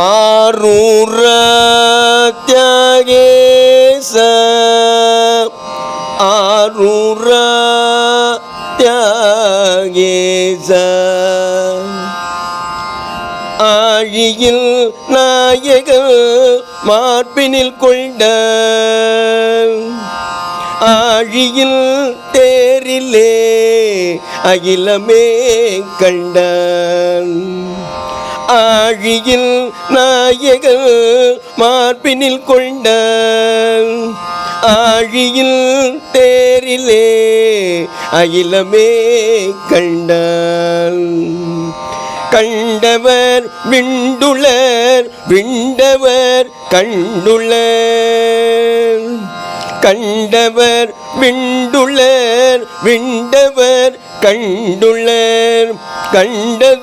ஆரூர தியாகேச ஆரூர தியாகேச ஆழியில் நாயகர் மார்பினில் கொண்ட ஆழியில் தேரிலே அகிலமே கண்ட. ஆழியில் நாயகர் மார்பினில் கொண்ட ஆழியில் தேரிலே அகிலமே கண்டான் கண்டவர் விண்டுளர் விண்டவர் கண்டுளர். கண்டவர் விண்டுளர் விண்டவர் கண்டுளர். கண்டது